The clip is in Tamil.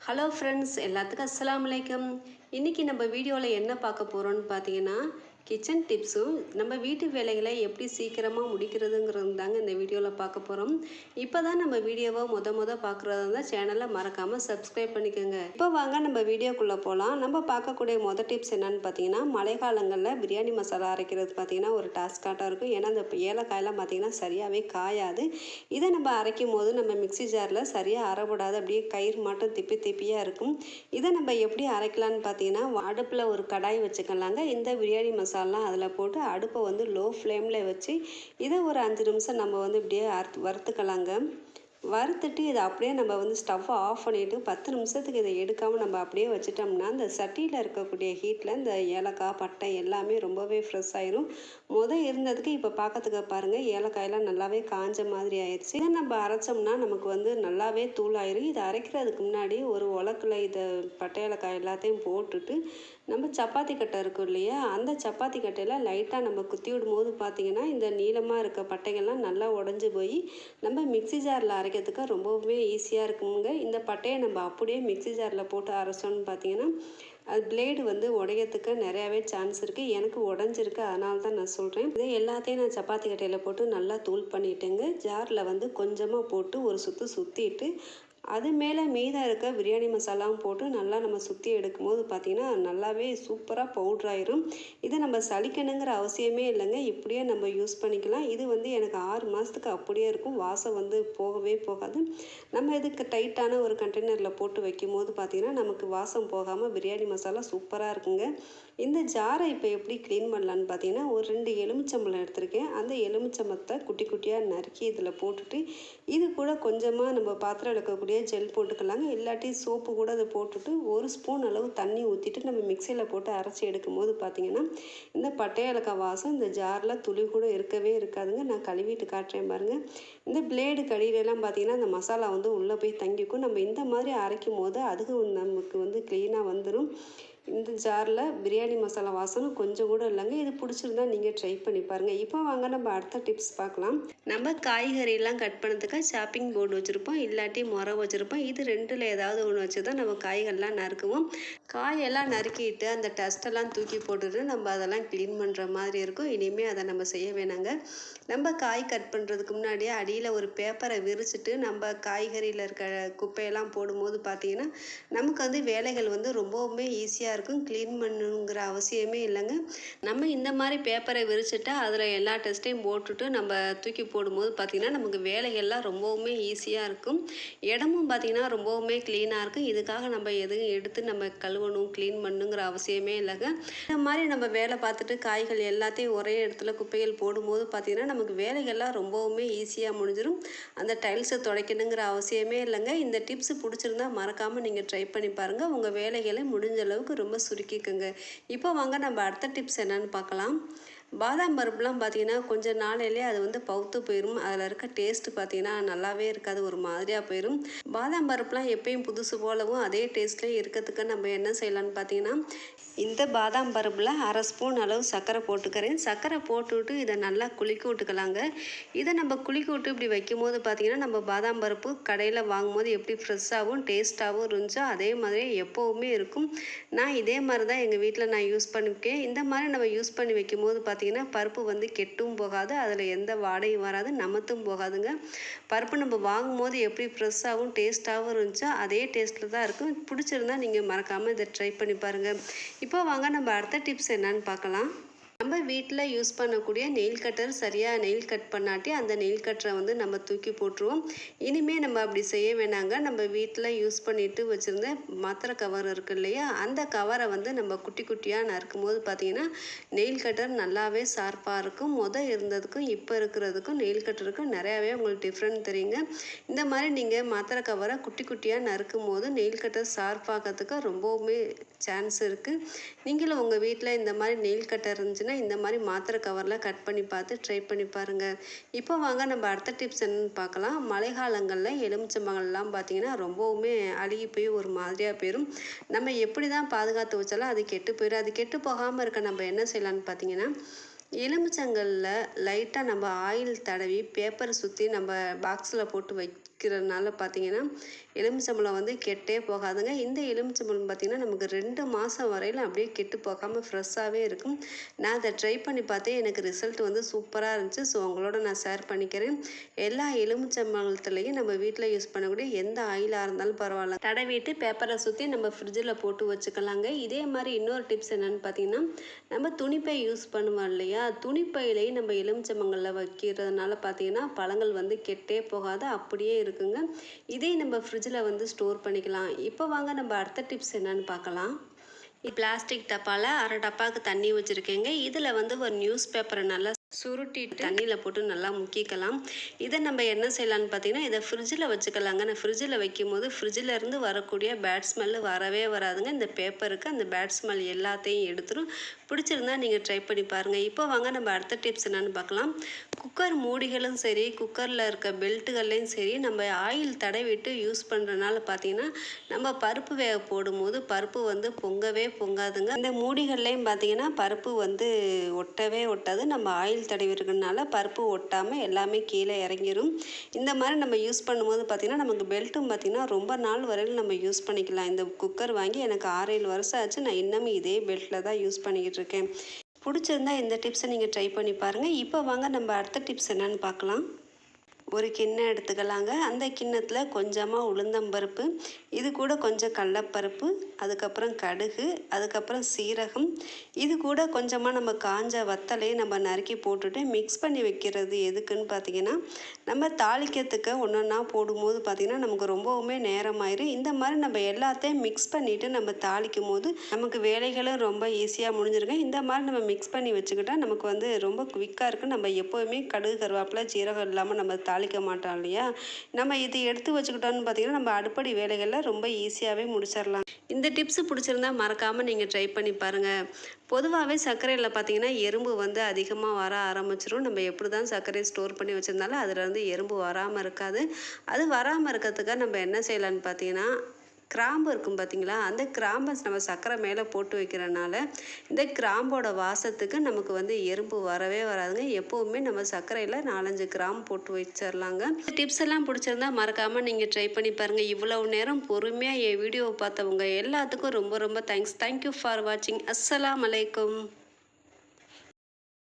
ஹலோ ஃப்ரெண்ட்ஸ் எல்லாத்துக்கும் அஸ்லாம் வலைக்கம் இன்றைக்கி நம்ம வீடியோவில் என்ன பார்க்க போகிறோன்னு பார்த்தீங்கன்னா கிச்சன் டிப்ஸும் நம்ம வீட்டு வேலைகளை எப்படி சீக்கிரமாக முடிக்கிறதுங்கிறது தாங்க இந்த வீடியோவில் பார்க்க போகிறோம் இப்போ தான் நம்ம வீடியோவை முத முத பார்க்குறதா இருந்தால் சேனலை மறக்காமல் சப்ஸ்கிரைப் பண்ணிக்கோங்க. இப்போ வாங்க நம்ம வீடியோக்குள்ளே போகலாம் நம்ம பார்க்கக்கூடிய மொதல் டிப்ஸ் என்னென்னு பார்த்தீங்கன்னா மழைக்காலங்களில் பிரியாணி மசாலா அரைக்கிறது பார்த்தீங்கன்னா ஒரு டாஸ்காட்டாக இருக்கும். ஏன்னா அந்த ஏலக்காயெல்லாம் பார்த்தீங்கன்னா சரியாகவே காயாது. இதை நம்ம அரைக்கும் போது நம்ம மிக்ஸி ஜாரில் சரியாக அரைப்படாது அப்படியே கயிறு மட்டும் திப்பி திப்பியாக இருக்கும். இதை நம்ம எப்படி அரைக்கலாம்னு பார்த்தீங்கன்னா அடுப்பில் ஒரு கடாய் வச்சுக்கலாங்க. இந்த பிரியாணி மசாலா அதில் போட்டு அடுப்பை வந்து லோ ஃப்ளேமில் வச்சு இதை ஒரு அஞ்சு நிமிஷம் நம்ம வந்து இப்படியே அறுத்து வறுத்துக்கலாங்க. வறுத்துட்டு இதை அப்படியே நம்ம வந்து ஸ்டவ்வை ஆஃப் பண்ணிவிட்டு பத்து நிமிஷத்துக்கு இதை எடுக்காமல் நம்ம அப்படியே வச்சிட்டோம்னா அந்த சட்டியில் இருக்கக்கூடிய ஹீட்டில் இந்த ஏலக்காய் பட்டை எல்லாமே ரொம்பவே ஃப்ரெஷ் ஆயிரும். முத இருந்ததுக்கு இப்போ பார்க்கறதுக்கு பாருங்கள் ஏலக்காயெல்லாம் நல்லாவே காஞ்ச மாதிரி ஆயிடுச்சு. இதை நம்ம அரைச்சோம்னா நமக்கு வந்து நல்லாவே தூள் ஆயிரும் இதை அரைக்கிறதுக்கு முன்னாடி ஒரு உலக்கில் இதை பட்டை ஏலக்காய் எல்லாத்தையும் போட்டுட்டு நம்ம சப்பாத்தி கட்டை இருக்கும் இல்லையா அந்த சப்பாத்தி கட்டையில் லைட்டாக நம்ம குத்தி விடும் போது பார்த்திங்கன்னா இந்த நீளமாக இருக்க பட்டைகள்லாம் நல்லா உடஞ்சி போய் நம்ம மிக்ஸி ஜாரில் அரை அரைக்கிறதுக்கு ரொம்பவுமே ஈஸியாக இருக்குங்க. இந்த பட்டையை நம்ம அப்படியே மிக்ஸி ஜாரில் போட்டு அரைச்சோன்னு பார்த்தீங்கன்னா அது பிளேடு வந்து உடையத்துக்கு நிறையாவே சான்ஸ் இருக்குது எனக்கு உடஞ்சிருக்கு அதனால தான் நான் சொல்கிறேன் இதே எல்லாத்தையும் நான் சப்பாத்தி கட்டையில் போட்டு நல்லா தூள் பண்ணிட்டேங்க. ஜாரில் வந்து கொஞ்சமாக போட்டு ஒரு சுற்று சுற்றிட்டு அது மேலே மீதம் இருக்க பிரியாணி மசாலாவும் போட்டு நல்லா நம்ம சுற்றி எடுக்கும்போது பார்த்திங்கன்னா நல்லாவே சூப்பராக பவுட்ராயிரும் இதை நம்ம சலிக்கணுங்கிற அவசியமே இல்லைங்க. இப்படியே நம்ம யூஸ் பண்ணிக்கலாம். இது வந்து எனக்கு ஆறு மாதத்துக்கு அப்படியே இருக்கும். வாசம் வந்து போகவே போகாது. நம்ம இதுக்கு டைட்டான ஒரு கண்டெய்னரில் போட்டு வைக்கும் போது பார்த்திங்கன்னா நமக்கு வாசம் போகாமல் பிரியாணி மசாலா சூப்பராக இருக்குங்க. இந்த ஜாரை இப்போ எப்படி க்ளீன் பண்ணலான்னு பார்த்தீங்கன்னா ஒரு ரெண்டு எலுமிச்சம்பழம் எடுத்திருக்கேன். அந்த எலுமிச்சம்பத்தை குட்டி குட்டியாக நறுக்கி இதில் போட்டுட்டு இது கூட கொஞ்சமாக நம்ம பாத்திரம் விளக்கக்கூடிய ஜெல் போட்டுக்கலாங்க. இல்லாட்டி சோப்பு கூட அதை போட்டுட்டு ஒரு ஸ்பூன் அளவு தண்ணி ஊற்றிட்டு நம்ம மிக்சியில் போட்டு அரைச்சி எடுக்கும் போது பார்த்தீங்கன்னா இந்த பட்டை வாசம் இந்த ஜாரில் துளி கூட இருக்கவே இருக்காதுங்க. நான் கழுவிட்டு காட்டுறேன் பாருங்கள் இந்த பிளேடு கடியிலலாம் பார்த்தீங்கன்னா அந்த மசாலா வந்து உள்ளே போய் தங்கிக்கும். நம்ம இந்த மாதிரி அரைக்கும் போது அதுவும் நமக்கு வந்து க்ளீனாக வந்துடும் இந்த ஜாரில் பிரியாணி மசாலா வாசனம் கொஞ்சம் கூட இல்லைங்க. இது பிடிச்சிருந்தா நீங்கள் ட்ரை பண்ணி பாருங்கள் இப்போ வாங்க நம்ம அடுத்த டிப்ஸ் பார்க்கலாம். நம்ம காய்கறியெல்லாம் கட் பண்ணுறதுக்காக ஷாப்பிங் போர்டு வச்சுருப்போம். இல்லாட்டி முறை வச்சுருப்போம். இது ரெண்டில் ஏதாவது ஒன்று வச்சு தான் நம்ம காய்கள்லாம் நறுக்குவோம். காயெல்லாம் நறுக்கிட்டு அந்த டஸ்ட்டெல்லாம் தூக்கி போட்டுட்டு நம்ம அதெல்லாம் க்ளீன் பண்ணுற மாதிரி இருக்கும். இனிமேல் அதை நம்ம செய்ய வேணாங்க. நம்ம காய் கட் பண்ணுறதுக்கு முன்னாடியே அடியில் ஒரு பேப்பரை விரிச்சிட்டு நம்ம காய்கறியில் இருக்க குப்பையெல்லாம் போடும்போது பார்த்தீங்கன்னா நமக்கு வந்து வேலைகள் வந்து ரொம்பவுமே ஈஸியாக இருக்கும் க்ளீன் பண்ணணுங்கிற அவசியமே இல்லைங்க. நம்ம இந்த மாதிரி பேப்பரை விரிச்சிட்டா அதில் எல்லா டெஸ்ட்டையும் போட்டுட்டு நம்ம தூக்கி போடும்போது பார்த்திங்கன்னா நமக்கு வேலைகள்லாம் ரொம்பவுமே ஈஸியாக இருக்கும். இடமும் பார்த்திங்கன்னா ரொம்பவுமே க்ளீனாக இருக்கும். இதுக்காக நம்ம எதுவும் எடுத்து நம்ம கழுவணும் க்ளீன் பண்ணுங்கிற அவசியமே இல்லைங்க. இந்த மாதிரி நம்ம வேலை பார்த்துட்டு காய்கள் எல்லாத்தையும் ஒரே இடத்துல குப்பைகள் போடும்போது பார்த்திங்கன்னா நமக்கு வேலைகள்லாம் ரொம்பவுமே ஈஸியாக முடிஞ்சிடும் அந்த டைல்ஸை துடைக்கணுங்கிற அவசியமே இல்லைங்க. இந்த டிப்ஸ் பிடிச்சிருந்தா மறக்காமல் நீங்கள் ட்ரை பண்ணி பாருங்கள் உங்கள் வேலைகளை முடிஞ்ச அளவுக்கு ரொம்ப சுருக்கிக்குங்க. இப்போ வாங்க நம்ம அடுத்த டிப்ஸ் என்னன்னு பார்க்கலாம். பாதாம் பருப்புலாம் பார்த்தீங்கன்னா கொஞ்சம் நாளையிலே அது வந்து பவுத்து போயிடும் அதில் இருக்க டேஸ்ட்டு பார்த்தீங்கன்னா நல்லாவே இருக்காது ஒரு மாதிரியாக போயிடும் பாதாம் பருப்புலாம் எப்பயும் புதுசு போலவும் அதே டேஸ்ட்லேயே இருக்கிறதுக்கு நம்ம என்ன செய்யலாம்னு பார்த்தீங்கன்னா இந்த பாதாம் பருப்பில் அரை ஸ்பூன் அளவு சர்க்கரை போட்டுக்கிறேன். சர்க்கரை போட்டுவிட்டு இதை நல்லா குளிக்க விட்டுக்கலாங்க. இதை நம்ம குளிக்க விட்டு இப்படி வைக்கும் போது பார்த்திங்கன்னா நம்ம பாதாம் பருப்பு கடையில் வாங்கும்போது எப்படி ஃப்ரெஷ்ஷாகவும் டேஸ்ட்டாகவும் இருந்துச்சோ அதே மாதிரி எப்போவுமே இருக்கும். நான் இதே மாதிரி தான் எங்கள் வீட்டில் நான் யூஸ் பண்ணியிருக்கேன் இந்த மாதிரி நம்ம யூஸ் பண்ணி வைக்கும் போது பார்த்திங்கன்னா பருப்பு வந்து கெட்டும் போகாது அதில் எந்த வாடையும் வராது நமத்தும் போகாதுங்க. பருப்பு நம்ம வாங்கும்போது எப்படி ஃப்ரெஷ்ஷாகவும் டேஸ்ட்டாகவும் இருந்துச்சோ அதே டேஸ்ட்டில் தான் இருக்கும். பிடிச்சிருந்தா நீங்கள் மறக்காமல் இதை ட்ரை பண்ணி பாருங்கள் இப்போ வாங்க நம்ம அடுத்த டிப்ஸ் என்னன்னு பார்க்கலாம். நம்ம வீட்டில் யூஸ் பண்ணக்கூடிய நெயில் கட்டர் சரியாக நெயில் கட் பண்ணாட்டி அந்த நெயில் கட்டரை வந்து நம்ம தூக்கி போட்டுருவோம். இனிமேல் நம்ம அப்படி செய்ய வேணாங்க. நம்ம வீட்டில் யூஸ் பண்ணிட்டு வச்சுருந்த மாத்திரை கவர் இருக்கு இல்லையா? அந்த கவரை வந்து நம்ம குட்டி குட்டியாக நறுக்கும் போது பார்த்தீங்கன்னா நெயில் கட்டர் நல்லாவே ஷார்ப்பாக இருக்கும். முத இருந்ததுக்கும் இப்போ இருக்கிறதுக்கும் நெயில் கட்டருக்கும் நிறையாவே உங்களுக்கு டிஃப்ரெண்ட் தெரியுங்க. இந்த மாதிரி நீங்கள் மாத்திரை கவரை குட்டி குட்டியாக நறுக்கும் போது நெயில் கட்டர் ஷார்ப்பாகிறதுக்கு ரொம்பவுமே சான்ஸ் இருக்குது நீங்களும் உங்கள் வீட்டில் இந்த மாதிரி நெயில் கட்டர் இருந்துச்சுன்னா இந்த மாதிரி மாத்திரை கவரில் கட் பண்ணி பார்த்து ட்ரை பண்ணி பாருங்கள் இப்போ வாங்க நம்ம அடுத்த டிப்ஸ் என்னென்னு பார்க்கலாம். மழைக்காலங்களில் எலுமிச்சம்பழம்லாம் பார்த்தீங்கன்னா ரொம்பவுமே அழுகி போய் ஒரு மாதிரியாக போயிடும் நம்ம எப்படி தான் பாதுகாத்து வச்சாலும் அது கெட்டு போயிடும் அது கெட்டு போகாமல் இருக்க நம்ம என்ன செய்யலாம்னு பார்த்தீங்கன்னா எலுமிச்சங்களில் லைட்டாக நம்ம ஆயில் தடவி பேப்பரை சுற்றி நம்ம பாக்ஸில் போட்டு வைக்கிறதுனால பார்த்தீங்கன்னா எலுமிச்சம்பழம் வந்து கெட்டே போகாதுங்க. இந்த எலுமிச்சம்பழம் பார்த்திங்கன்னா நமக்கு ரெண்டு மாதம் வரையிலும் அப்படியே கெட்டு போகாமல் ஃப்ரெஷ்ஷாகவே இருக்கும். நான் அதை ட்ரை பண்ணி பார்த்தேன். எனக்கு ரிசல்ட் வந்து சூப்பராக இருந்துச்சு. ஸோ உங்களோட நான் ஷேர் பண்ணிக்கிறேன். எல்லா எலுமிச்சம்பழத்துலேயும் நம்ம வீட்டில் யூஸ் பண்ணக்கூடிய எந்த ஆயிலாக இருந்தாலும் பரவாயில்ல. தடவிட்டு பேப்பரை சுற்றி நம்ம ஃப்ரிட்ஜில் போட்டு வச்சுக்கலாங்க. இதே மாதிரி இன்னொரு டிப்ஸ் என்னென்னு பார்த்தீங்கன்னா நம்ம துணிப்பை யூஸ் பண்ணுவோம் இல்லையா? துணிப்பையிலையும் நம்ம எலுமிச்சம்பழங்களில் வைக்கிறதுனால பார்த்தீங்கன்னா பழங்கள் வந்து கெட்டே போகாது. அப்படியே இருக்கும் இருக்குங்க. இதே நம்ம ஃப்ரிட்ஜில் வந்து ஸ்டோர் பண்ணிக்கலாம். இப்போ வாங்க நம்ம அடுத்த டிப்ஸ் என்னன்னு பார்க்கலாம். பிளாஸ்டிக் டப்பாவில் அரை டப்பாவுக்கு தண்ணி வச்சுருக்கேங்க. இதில் வந்து ஒரு நியூஸ் பேப்பரை நல்லா சுருட்டிட்டு தண்ணியில் போட்டு நல்லா முக்கிக்கலாம். இதை நம்ம என்ன செய்யலாம்னு பார்த்தீங்கன்னா இதை ஃப்ரிட்ஜில் வச்சுக்கலாங்க. நான் ஃப்ரிட்ஜில் வைக்கும் போது ஃப்ரிட்ஜிலேருந்து வரக்கூடிய பேட் ஸ்மெல்லு வரவே வராதுங்க. இந்த பேப்பருக்கு அந்த பேட் ஸ்மெல் எல்லாத்தையும் எடுத்துரும். பிடிச்சிருந்தா நீங்கள் ட்ரை பண்ணி பாருங்கள் இப்போ வாங்க நம்ம அடுத்த டிப்ஸ் என்னென்னு பார்க்கலாம். குக்கர் மூடிகளும் சரி குக்கரில் இருக்க பெல்ட்டுகள்லையும் சரி நம்ம ஆயில் தடவிட்டு யூஸ் பண்ணுறதுனால பார்த்தீங்கன்னா நம்ம பருப்பு வேக போடும்போது பருப்பு வந்து பொங்கவே பொங்காதுங்க. இந்த மூடிகள்லையும் பார்த்தீங்கன்னா பருப்பு வந்து ஒட்டவே ஒட்டாது. நம்ம ஆயில் தடவி இருக்கிறதுனால பருப்பு ஒட்டாமல் எல்லாமே கீழே இறங்கிடும் இந்த மாதிரி நம்ம யூஸ் பண்ணும்போது பார்த்திங்கன்னா நமக்கு பெல்ட்டும் பார்த்திங்கன்னா ரொம்ப நாள் வரையில் நம்ம யூஸ் பண்ணிக்கலாம். இந்த குக்கர் வாங்கி எனக்கு ஆறு ஏழு வருஷம் ஆச்சு. நான் இன்னமும் இதே பெல்ட்டில் தான் யூஸ் பண்ணிக்கிட்டு கொடுத்துட்ருக்கேன் பிடிச்சிருந்தா இந்த டிப்ஸை நீங்கள் ட்ரை பண்ணி பாருங்கள் இப்போ வாங்க நம்ம அடுத்த டிப்ஸ் என்னன்னு பார்க்கலாம். ஒரு கிண்ணம் எடுத்துக்கலாங்க. அந்த கிண்ணத்தில் கொஞ்சமாக உளுந்தம்பருப்பு இது கூட கொஞ்சம் கடலப்பருப்பு அதுக்கப்புறம் கடுகு அதுக்கப்புறம் சீரகம். இது கூட கொஞ்சமாக நம்ம காஞ்ச வத்தலையை நம்ம நறுக்கி போட்டுட்டு மிக்ஸ் பண்ணி வைக்கிறது எதுக்குன்னு பார்த்தீங்கன்னா நம்ம தாளிக்கிறதுக்கு ஒன்றா போடும்போது பார்த்திங்கன்னா நமக்கு ரொம்பவுமே நேரமாயிரும். இந்த மாதிரி நம்ம எல்லாத்தையும் மிக்ஸ் பண்ணிவிட்டு நம்ம தாளிக்கும் போது நமக்கு வேலைகளும் ரொம்ப ஈஸியாக முடிஞ்சிருங்க. இந்த மாதிரி நம்ம மிக்ஸ் பண்ணி வச்சுக்கிட்டால் நமக்கு வந்து ரொம்ப குவிக்காக இருக்குது நம்ம எப்போவுமே கடுகு கருவாப்பில் சீரகம் இல்லாமல் நம்ம தாளி தாளிக்க மாட்டோம் இல்லையா? நம்ம இது எடுத்து வச்சுக்கிட்டோம்னு பார்த்தீங்கன்னா நம்ம அடுப்படி வேலைகளில் ரொம்ப ஈஸியாகவே முடிச்சிடலாம் இந்த டிப்ஸ் பிடிச்சிருந்தா மறக்காமல் நீங்கள் ட்ரை பண்ணி பாருங்கள் பொதுவாகவே சர்க்கரையில் பார்த்தீங்கன்னா எறும்பு வந்து அதிகமாக வர ஆரம்பிச்சிரும். நம்ம எப்படி தான் சர்க்கரையை ஸ்டோர் பண்ணி வச்சுருந்தாலும் அதில் வந்து எறும்பு வராமல் இருக்காது. அது வராமல் இருக்கிறதுக்காக நம்ம என்ன செய்யலான்னு பார்த்தீங்கன்னா கிராம்பு இருக்கும் பார்த்தீங்களா அந்த கிராம்பை நம்ம சர்க்கரை மேலே போட்டு வைக்கிறனால இந்த கிராம்போட வாசத்துக்கு நமக்கு வந்து எறும்பு வரவே வராதுங்க. எப்போவுமே நம்ம சர்க்கரையில் நாலஞ்சு கிராம் போட்டு வச்சிடலாங்க டிப்ஸ் எல்லாம் பிடிச்சிருந்தா மறக்காமல் நீங்கள் ட்ரை பண்ணி பாருங்கள் இவ்வளவு நேரம் பொறுமையாக என் வீடியோவை பார்த்தவங்க எல்லாத்துக்கும் ரொம்ப ரொம்ப தேங்க்ஸ் தேங்க்யூ ஃபார் வாட்சிங் அஸ்ஸலாம் அலைக்கும்